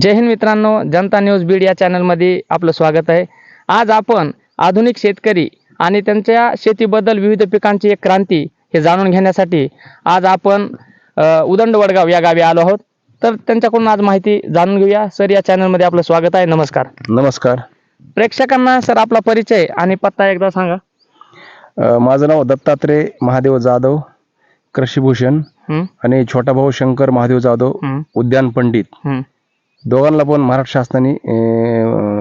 जय हिंद मित्रांनो जनता न्यूज बीड या चॅनलमध्ये आपलं स्वागत आहे. आज आपण आधुनिक शेतकरी आणि त्यांच्या शेतीबद्दल विविध पिकांची एक क्रांती हे जाणून घेण्यासाठी आज आपण उदंड वडगाव या गावी आलो आहोत. तर त्यांच्याकडून आज माहिती जाणून घेऊया. सर या चॅनलमध्ये आपलं स्वागत आहे. नमस्कार. नमस्कार. प्रेक्षकांना सर आपला परिचय आणि पत्ता एकदा सांगा. माझं नाव दत्तात्रय महादेव जाधव कृषीभूषण आणि छोटा भाऊ शंकर महादेव जाधव उद्यान पंडित. हं. दोघांना पण महाराष्ट्र शासनाने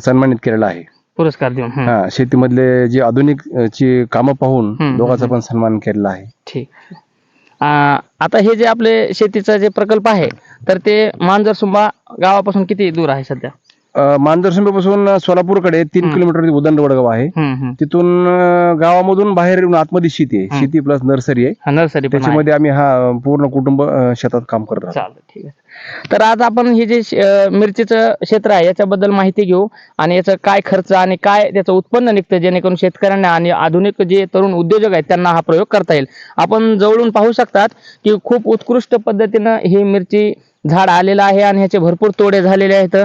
सन्मानित केलेलं आहे. पुरस्कार देऊन हं, हा शेतीमधले जी आधुनिक अ, ची कामं पाहून हम्म, दोघांचा. पण सन्मान केलेला आहे. ठीक. आ, आता हे जे आपले शेतीचा जे प्रकल्प आहे तर ते मांजरसुंबा गावापासून किती दूर आहे सध्या? मांजरसुंबेपासून सोलापूरकडे तीन. किलोमीटर उदंड वडगाव आहे. तिथून गावामधून बाहेर येऊन आतमध्ये शेती आहे. शेती प्लस नर्सरी आहे नर्सरी. त्याच्यामध्ये आम्ही हा पूर्ण कुटुंब शेतात काम करत ठीक आहे तर आज आपण हे जे मिरचीचं क्षेत्र आहे याच्याबद्दल माहिती घेऊ आणि याचं काय खर्च आणि काय त्याचं उत्पन्न निघतं जेणेकरून शेतकऱ्यांना आणि आधुनिक जे तरुण उद्योजक आहेत त्यांना हा प्रयोग करता येईल आपण जवळून पाहू शकतात की खूप उत्कृष्ट पद्धतीनं ही मिरची झाड आलेलं आहे आणि ह्याचे भरपूर तोडे झालेले आहेत.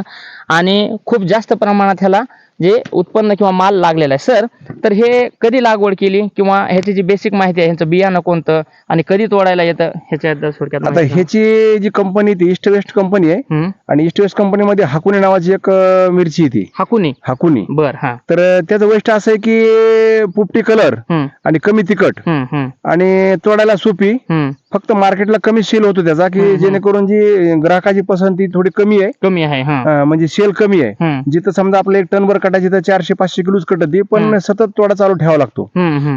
आणि खूप जास्त प्रमाणात ह्याला जे उत्पन्न किंवा माल लागलेला आहे. सर तर हे कधी लागवड केली किंवा ह्याची जी बेसिक माहिती आहे ह्याचं बियाणं कोणतं आणि कधी तोडायला येतं ह्याच्या थोडक्यात आता माहिती ह्याची जी कंपनी ती ईस्ट वेस्ट कंपनी आहे हम्म. आणि ईस्ट वेस्ट कंपनीमध्ये हाकुनी नावाची एक अ, मिरची येते हाकुनी? हाकुनी. बर हा. तर त्याचं वैशिष्ट्य असं आहे की पुपटी कलर हम्म, आणि कमी तिखट. हम्म, हम्म, आणि तोडायला सोपी. हम्म. फक्त मार्केटला कमी सेल होतो त्याचा हम्म, की हम्म. जेणेकरून जी ग्राहकाची पसंती थोडी कमी आहे. कमी आहे हा. अ, म्हणजे सेल कमी आहे. हम्म, जिथं समजा आपलं एक टनभर कटायची तर चारशे पाचशे किलोच कटते पण. सतत तोडा चालू ठेवावा लागतो.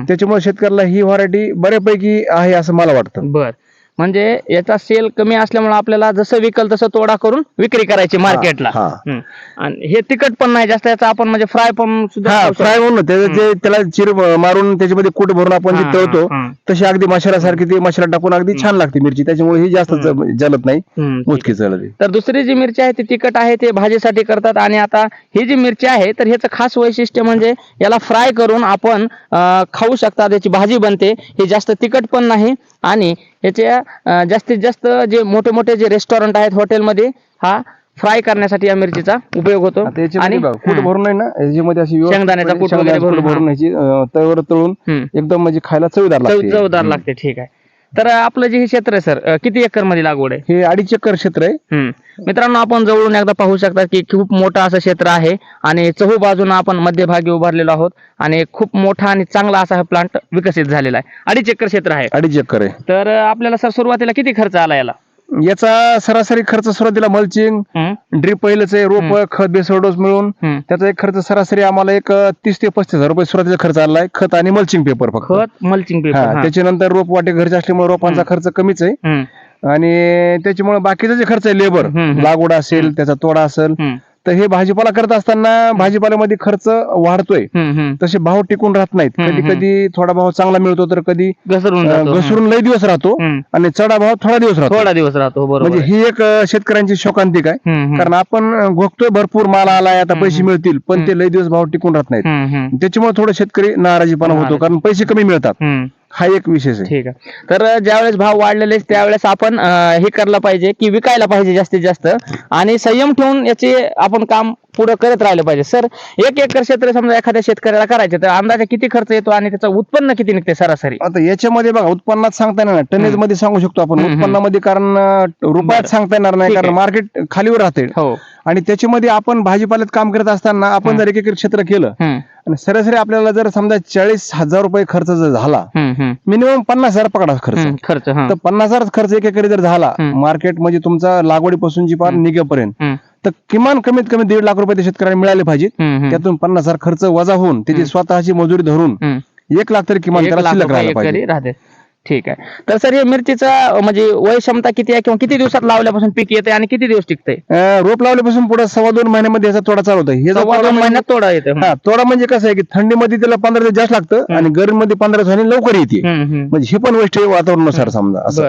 त्याच्यामुळे शेतकऱ्याला ही व्हरायटी बऱ्यापैकी आहे असं मला वाटतं बर म्हणजे याचा सेल कमी असल्यामुळे आपल्याला जसं विकल तसं तोडा करून विक्री करायची मार्केटला हा. हम्म. आणि हे तिखट पण नाही जास्त याचा आपण म्हणजे फ्राय पण सुद्धा हा शकतो. फ्राय म्हणून त्याचं जे त्याला चिर मारून त्याच्यामध्ये कूट भरून आपण हा, जे तळतो हा, हा. तशी अगदी मसाल्यासारखी ती मसाला टाकून अगदी छान लागते मिरची त्याच्यामुळे ही जास्त ज- जलत नाही. हम्म, ठीक मोजकी जलते तर दुसरी जी मिरची आहे ती तिखट आहे ते भाजीसाठी करतात. आणि आता ही जी मिरची आहे तर ह्याचं खास वैशिष्ट्य म्हणजे याला फ्राय करून आपण अं, खाऊ शकता त्याची भाजी बनते. हे जास्त तिखट पण नाही आणि याच्या जास्तीत जास्त जे मोठे मोठे जे रेस्टॉरंट आहेत हॉटेलमध्ये हा फ्राय करण्यासाठी या मिरचीचा उपयोग होतो बघा, कूट भरून आहे ना याच्यामध्ये अशी शेंगदाण्याचा कूट वगैरे भरून, भरून तळून. एकदम म्हणजे खायला चवीदार चवदार. लागते ठीक आहे तर आपलं जे हे क्षेत्र आहे सर किती एकरमध्ये लागवड आहे? हे अडीच एकर क्षेत्र आहे. हम्म. मित्रांनो आपण जवळून एकदा पाहू शकता की खूप मोठं असं क्षेत्र आहे आणि चहू बाजूने आपण मध्यभागी उभारलेलो आहोत आणि खूप मोठा आणि चांगला असा हा प्लांट विकसित झालेला आहे. अडीच एकर क्षेत्र आहे. अडीच एकर आहे. तर आपल्याला सर सुरुवातीला किती खर्च आला याला? याचा सरासरी खर्च सुरुवातीला मल्चिंग ड्रीप पहिलंच आहे रोप खत बेसळ डोस मिळून. त्याचा एक खर्च सरासरी आम्हाला एक तीस ते पस्तीस हजार रुपये सुरुवातीचा खर्च आला आहे खत आणि मल्चिंग पेपर फक्त. खत मल्चिंग हा पेपर त्याच्यानंतर रोप वाटे घरचे असल्यामुळे रोपांचा खर्च कमीच आहे. आणि त्याच्यामुळे बाकीचा जे खर्च आहे लेबर. लागवड असेल त्याचा तोडा असेल तर हे भाजीपाला करत असताना भाजीपाल्यामध्ये खर्च वाढतोय तसे भाव टिकून राहत नाहीत कधी. कधी थोडा भाव चांगला मिळतो तर कधी घसरून. घसरून लई दिवस राहतो. आणि चढा भाव थोडा दिवस राहतो थोडा दिवस राहतो बरोबर म्हणजे ही एक शेतकऱ्यांची शोकांतिक आहे. कारण आपण अं, घोगतोय भरपूर माल आलाय आता पैसे. मिळतील पण ते लई दिवस भाव टिकून राहत नाहीत. त्याच्यामुळे थोडं शेतकरी नाराजीपणा होतो. कारण पैसे कमी मिळतात. हा एक विशेष आहे. ठीक आहे. तर ज्यावेळेस भाव वाढलेले आहेत, त्यावेळेस आपण अं, हे करायला पाहिजे की विकायला पाहिजे जास्तीत जास्त. आणि संयम ठेवून याचे आपण काम पुढे करत राहिलं पाहिजे. सर एक एकर क्षेत्र समजा एखाद्या शेतकऱ्याला करायचे तर अंदाजे किती खर्च येतो आणि त्याचं उत्पन्न किती निघते सरासरी? आता याच्यामध्ये बघा उत्पन्नात सांगता येणार नाही. टनेजमध्ये सांगू शकतो आपण. उत्पन्नामध्ये कारण रुपयात. सांगता येणार नाही कारण. मार्केट खालीवर राहते. हो. आणि त्याच्यामध्ये आपण भाजीपाल्यात काम करत असताना आपण. जर एक एकर क्षेत्र केलं आणि सरासरी आपल्याला जर समजा चाळीस हजार रुपये खर्च जर झाला मिनिमम पन्नास हजार पकडा खर्च. खर्च तर पन्नास हजार खर्च एक एकरी जर झाला. मार्केट म्हणजे तुमचा लागवडीपासून जी पार. निघेपर्यंत. तर किमान कमीत कमी दीड लाख रुपये त्या शेतकऱ्यांना मिळाले पाहिजेत त्यातून पन्नास हजार खर्च वजा होऊन त्याची. स्वतःची मजुरी धरून. एक लाख तरी किमान त्याला शिल्लक राहायला पाहिजे. ठीक आहे. तर सर हे मिरचीचा म्हणजे वय क्षमता किती आहे किंवा किती दिवसात लावल्यापासून पीक येते आणि किती दिवस टिकते रोप लावल्यापासून पुढे सव्वा दोन महिन्यामध्ये याचा तोडा चालू होता हे सव्वा दोन म्हणजे- महिन्यात तोडा येते तोडा म्हणजे कसं आहे की थंडीमध्ये त्याला पंधरा दिवस जास्त लागतं आणि गरमीमध्ये पंधरा दिवसांनी लवकर येते. म्हणजे हे पण गोष्ट आहे वातावरणानुसार समजा असं.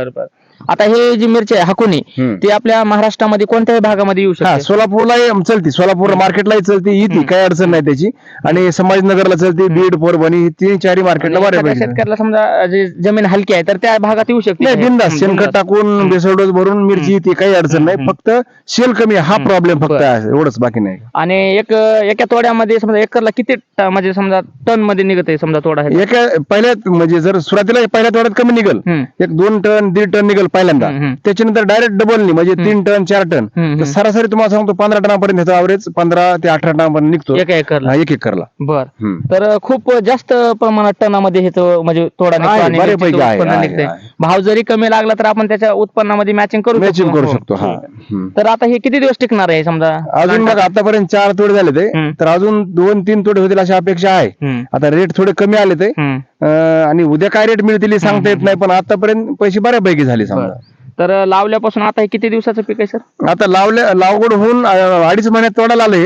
आता हे जी मिरची आहे हाकुनी हम्म. ती आपल्या महाराष्ट्रामध्ये कोणत्याही भागामध्ये येऊ हा शकते सोलापूरला चलती. सोलापूर मार्केटलाही चलती येते काही अडचण नाही त्याची. आणि संभाजीनगरला चलती बीड परभणी तीन चारी मार्केटला आणि एखाद्या बऱ्यापैकी शेतकऱ्याला समजा जे जमीन हलकी आहे तर त्या भागात येऊ शकते. नाही बिंदास शेणखत. टाकून बेसळ डोस भरून मिरची येते काही अडचण नाही. फक्त शेल कमी आहे, हा प्रॉब्लेम फक्त बरं. आहे. एवढंच बाकी नाही. आणि एक एका तोड्यामध्ये समजा एकरला किती ट- म्हणजे समजा टनमध्ये निघत आहे समजा तोडा हे? एका पहिल्यात म्हणजे जर सुरुवातीला पहिल्या तोड्यात कमी निघल. हम्म. एक दोन टन दीड टन निघल पहिल्यांदा हम्म, हम्म. त्याच्यानंतर डायरेक्ट डबल नाही म्हणजे तीन टन चार टन हम्म, तर हम्म. सरासरी तुम्हाला सांगतो पंधरा टनापर्यंत ह्याचा अवरेज पंधरा ते अठरा टनापर्यंत निघतो एका एकरला हा, एक एकरला बर हम्म. तर खूप जास्त प्रमाणात टनामध्ये हे म्हणजे तोडा निघतो आहे, आणि बऱ्यापैकी मिरचीचं आहे, उत्पन्न आहे, निघतंय आहे. भाव जरी कमी लागला तर आपण त्याच्या उत्पन्नामध्ये मॅचिंग करू मॅचिंग करू. शकतो हा हम्म. तर आता हे किती दिवस टिकणार आहे समजा अजून मग आतापर्यंत चार तोडे झाले ते हम्म. तर अजून दोन तीन तोडे होतील अशी अपेक्षा आहे हम्म, आता रेट थोडे कमी आले ते हम्म. अं, आणि उद्या काय रेट मिळतील हे सांगता येत नाही पण आतापर्यंत पैसे बऱ्यापैकी झाले समजा. तर लावल्यापासून आता हे किती दिवसाचं पीक आहे सर? आता लावल्या लागवड होऊन अं, अडीच महिन्यात तोडायला आले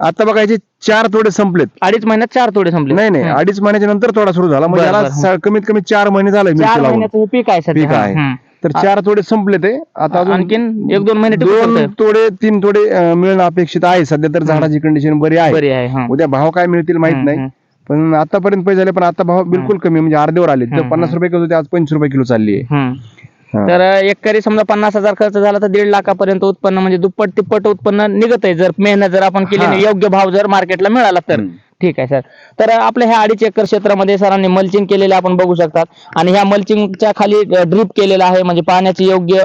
आता बघा याचे चार तोडे संपलेत. अडीच महिन्यात चार तोडे संपले नाही नाही अडीच महिन्याच्या नंतर तोडा सुरू झाला. म्हणजे बरं, याला बरं. स- कमीत कमी चार महिने झाले चार मिरची लावून. महिन्याचं हे पीक आहे सध्या. पीक आहे. तर चार तोडे संपले ते आता अजून आणखीन एक दोन महिने टिकू दोन शकतं. तोडे तीन तोडे अं, मिळणं अपेक्षित आहे. सध्या तर झाडाची कंडिशन बरी आहे. बरी आहे हा. उद्या भाव काय मिळतील माहीत हम्म, नाही. हम्म. पण आतापर्यंत पैसे झाले पण आता भाव बिलकुल कमी म्हणजे अर्ध्यावर आले. तर पन्नास रुपये किलो होते आज पंचवीस रुपये किलो चालली आहे. हम्म. तर एकरी समजा पन्नास हजार खर्च झाला तर दीड लाखापर्यंत उत्पन्न म्हणजे दुप्पट तिप्पट उत्पन्न निघत आहे जर मेहनत जर आपण केली योग्य भाव जर मार्केटला मिळाला तर. ठीक आहे सर. तर आपल्या ह्या अडीच एकर क्षेत्रामध्ये सरांनी मल्चिंग केलेले आपण बघू शकतात. आणि ह्या मल्चिंगच्या खाली ड्रीप केलेलं आहे म्हणजे पाण्याची योग्य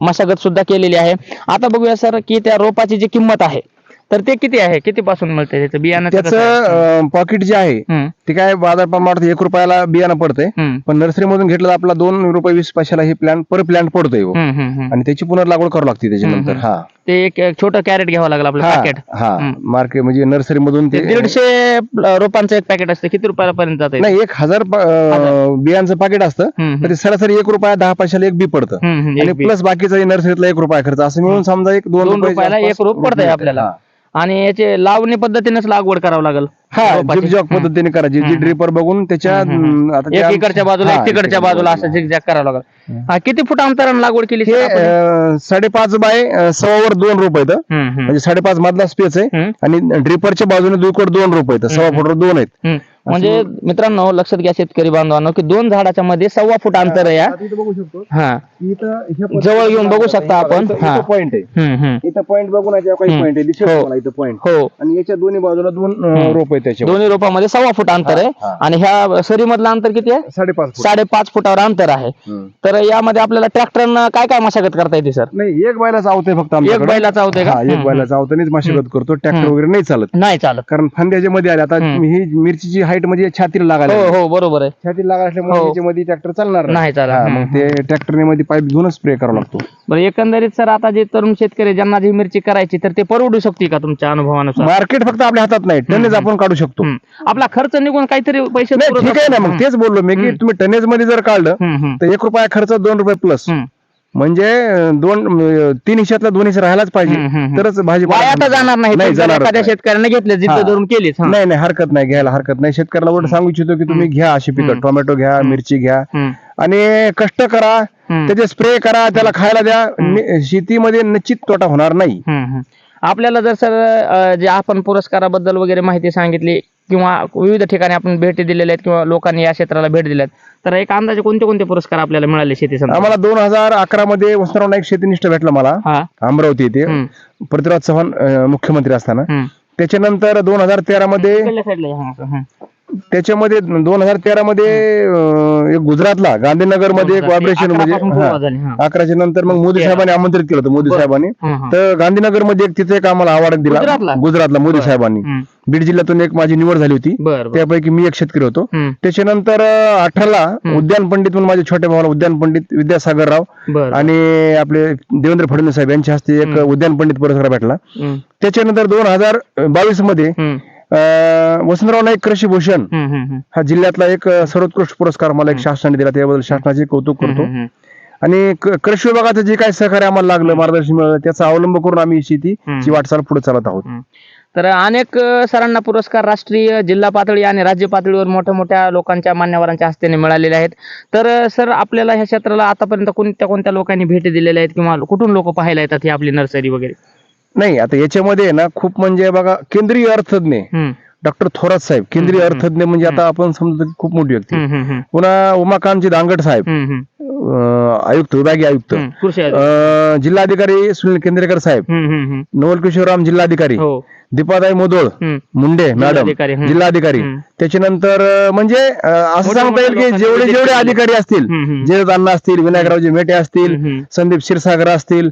मशागत सुद्धा केलेली आहे. आता बघूया सर की त्या रोपाची जी किंमत आहे तर ते किती आहे? किती पासून मिळते त्याचं बियाणं त्याचं पॉकेट जे आहे ते काय बाजार प्रमाणात एक रुपयाला बियाणं पडतंय. पण नर्सरीमधून घेतलं तर आपला दोन रुपये वीस पैशाला हे प्लॅन पर प्लॅन पडतोय हो. आणि त्याची पुनर्लागवड करावी लागते त्याच्यानंतर हा. ते एक एक छोटं कॅरेट घ्यावं लागलं आपलं हा पॅकेट हा. मार्केट म्हणजे नर्सरी मधून ते ते दीडशे अं, रोपांचं एक पॅकेट असतं. किती रुपयापर्यंत जात नाही एक हजार प- अं, बियांचं पाकिट असतं. हम्म, तर ते सरासरी एक रुपया दहा पैशाला एक बी पडतं. आणि प्लस बाकीचा नर्सरीतला एक रुपया खर्च. असं मिळून समजा एक दोन दोन रुपयाच्या रुपयाला एक आसपास रोप पडतंय मिळतंय. आपल्याला. हा. आणि याचे लावणी पद्धतीनेच लागवड करावं लागेल. हा पद्धतीने करायची जी ड्रिपर बघून त्याच्या अं, आता एक त्या- इकडच्या बाजूला हा, एक तिकडच्या बाजूला असं झिगझॅग करावं लागेल. हा, किती फूट अंतराने लागवड केली हे सर आपण? अं, साडेपाच बाय अं, सव्वावर दोन रोप आहेत हम्म, हम्म, म्हणजे साडेपाच मधला स्पेस आहे. हम्म, आणि ड्रिपरच्या बाजूने दुकड दोन रोप आहेत सव्वा फुटवर दोन आहेत. हम्म. म्हणजे मित्रांनो लक्षात घ्या शेतकरी बांधवांनो की दोन झाडाच्या मध्ये सव्वा फूट अंतर आहे या. बघू शकतो. हा. जवळ येऊन बघू शकता आपण. हा. पॉईंट आहे. हम्म, हम्म. इथं पॉईंट बघून याच्यावर काही हम्म. पॉईंट आहे. दिसेल हो. तुम्हाला इथं पॉईंट हो. आणि याच्या दोन्ही बाजूला दोन रोप आहेत. त्याच्यावर. दोन्ही रोपामध्ये सव्वा फूट अंतर आहे. हा. आणि ह्या सरी मधलं अंतर किती आहे? साडेपाच फूट. साडेपाच फुटावर अंतर आहे. हम्म. तर यामध्ये आपल्याला ट्रॅक्टरनं काय काय मशागत करता येते सर? नाही एक बैला चावतंय फक्त एक आमच्याकडे चावते का? हा एक बैला चावतानीच मशागत करतो. ट्रॅक्टर वगैरे नाही चालत. नाही चालत. कारण फांद्याच्या मध्ये आले आता हम्म. ही मिरचीची हाईट म्हणजे छातीला लागायला हो. हो बरोबर आहे. छातीला लागायला हो. त्याच्यामध्ये ट्रॅक्टर चालणार नाही. चालत. हा, मग ते ट्रॅक्टरने मध्ये पाईप घेऊनच स्प्रे करावा लागतो. बरं एकंदरीत सर आता जे तरुण शेतकरी ज्यांना जी मिरची करायची तर ते परवडू शकते का तुमच्या अनुभवानुसार मार्केट फक्त आपल्या हातात नाही टनेज आपण काढू शकतो हम्म. आपला खर्च निघून काहीतरी पैसे नाही पुरत ठीक आहे ना. मग तेच बोललो मी की तुम्ही टनेजमध्ये जर काढलं हम्म, हम्म, तर एक रुपया खर्च दोन रुपये प्लस हम्म. म्हणजे दोन तीन हिशातला दोन हिस्सा राहायलाच पाहिजे. तरच भाजी वाया तर जाणार नाही. पण जर जाणारच एखाद्या नाही. शेतकऱ्याने घेतले जिद्द हा. धरून केलीच हा. नाही नाही हरकत नाही घ्यायला हरकत नाही. शेतकऱ्याला उलट सांगू इच्छितो की तुम्ही घ्या अशी पिकं. टोमॅटो घ्या मिरची घ्या. हम्म, आणि कष्ट करा. हम्म. त्याचे स्प्रे करा त्याला खायला द्या. नि- शेतीमध्ये निश्चित तोटा होणार नाही. हम्म, हम्म. आपल्याला जर सर जे आपण पुरस्काराबद्दल वगैरे माहिती सांगितली किंवा विविध ठिकाणी आपण भेटी दिलेल्या आहेत किंवा लोकांनी या क्षेत्राला भेट दिल्यात तर एक अंदाजे कोणते कोणते पुरस्कार आपल्याला मिळाले शेती? आम्हाला दोन हजार अकरा मध्ये वसंतराव नाईक शेतीनिष्ठ भेटला मला. हा. अमरावती येथे. पृथ्वीराज चव्हाण मुख्यमंत्री असताना. त्याच्यानंतर दोन हजार तेरा मध्ये त्याच्यामध्ये दोन हजार तेरा मध्ये अं, एक गुजरातला गांधीनगरमध्ये एक व्हायब्रेशन म्हणजे अकरापासून सुरुवात झाली, हा. हा. अकराच्या नंतर मग मोदी साहेबांनी आमंत्रित केलं होतं मोदी साहेबांनी. हा, हा. तर गांधीनगरमध्ये एक तिथे एक आम्हाला अवॉर्ड दिला. गुजरातला? मोदी साहेबांनी. हम्म. बीड जिल्ह्यातून एक माझी निवड झाली होती. बर बर. त्यापैकी मी एक शेतकरी होतो. हम्म, त्याच्यानंतर अठराला उद्यान पंडित म्हणून माझ्या छोट्या भावाला उद्यान पंडित विद्यासागर राव बर. आणि आपले देवेंद्र फडणवीस साहेब यांच्या हस्ते एक उद्यान पंडित पुरस्कार भेटला. हम्म, त्याच्यानंतर दोन हजार बावीसमध्ये हम्म, अं, वसंतराव नाईक कृषी भूषण. हा जिल्ह्यातला एक सर्वोत्कृष्ट पुरस्कार मला एक शासनाने दिला त्याबद्दल शासनाचे कौतुक करतो. आणि कृषी विभागाचं जे काही सहकार्य आम्हाला लागलं मार्गदर्शन मिळालं त्याचा अवलंब करून आम्ही शेतीची. वाटचाल पुढे चालत आहोत. तर अनेक सरांना पुरस्कार राष्ट्रीय जिल्हा पातळी आणि राज्य पातळीवर मोठ्या मोठ्या लोकांच्या मान्यवरांच्या हस्त्याने मिळालेले आहेत. तर सर आपल्याला ह्या क्षेत्राला आतापर्यंत कोणत्या कोणत्या लोकांनी भेटी दिलेल्या आहेत किंवा कुठून लोक पाहायला येतात ही आपली नर्सरी वगैरे? नाही आता याच्यामध्ये ना खूप म्हणजे बघा केंद्रीय अर्थज्ञ डॉक्टर थोरात साहेब केंद्रीय. अर्थज्ञ म्हणजे आता आपण समजतो खूप मोठी व्यक्ती पुन्हा उमाकांतजी दांगट साहेब. आयुक्त विभागीय आयुक्त हम्म, कृषी अधिकारी. अं, जिल्हाधिकारी सुनील केंद्रेकर साहेब हम्म, हम्म, हम्म. नवल किशोरराम जिल्हाधिकारी हो दीपाताई मोदोळ हम्म, मुंडे मॅडम जिल्हाधिकारी. त्याच्यानंतर अं, म्हणजे अं, असं सांगता येईल की जेवढे जेवढे अधिकारी असतील. जयदत्त अण्णा असतील विनायकरावजी मेटे असतील. संदीप क्षीरसागर असतील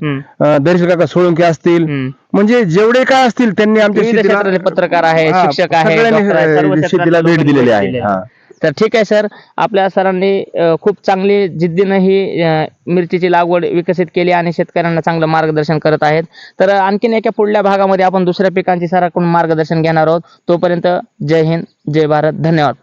दर्शक काका सोळंके असतील हम्म. म्हणजे जेवढे काय असतील त्यांनी आमच्या विविध शेतीला क्षेत्रातले पत्रकार आहे हा, शिक्षक आहे सगळ्यांनी, सर्व शेतीला भेट दिलेली आहे दिलेली हा. तर ठीक आहे सर. आपल्या सरांनी खूप चांगली जिद्दीनं ही मिरचीची लागवड विकसित केली आणि शेतकऱ्यांना चांगलं मार्गदर्शन करत आहेत. तर आणखीन एका पुढल्या भागामध्ये आपण दुसऱ्या पिकांची सराकडून मार्गदर्शन घेणार आहोत. तोपर्यंत जय हिंद जय भारत. धन्यवाद.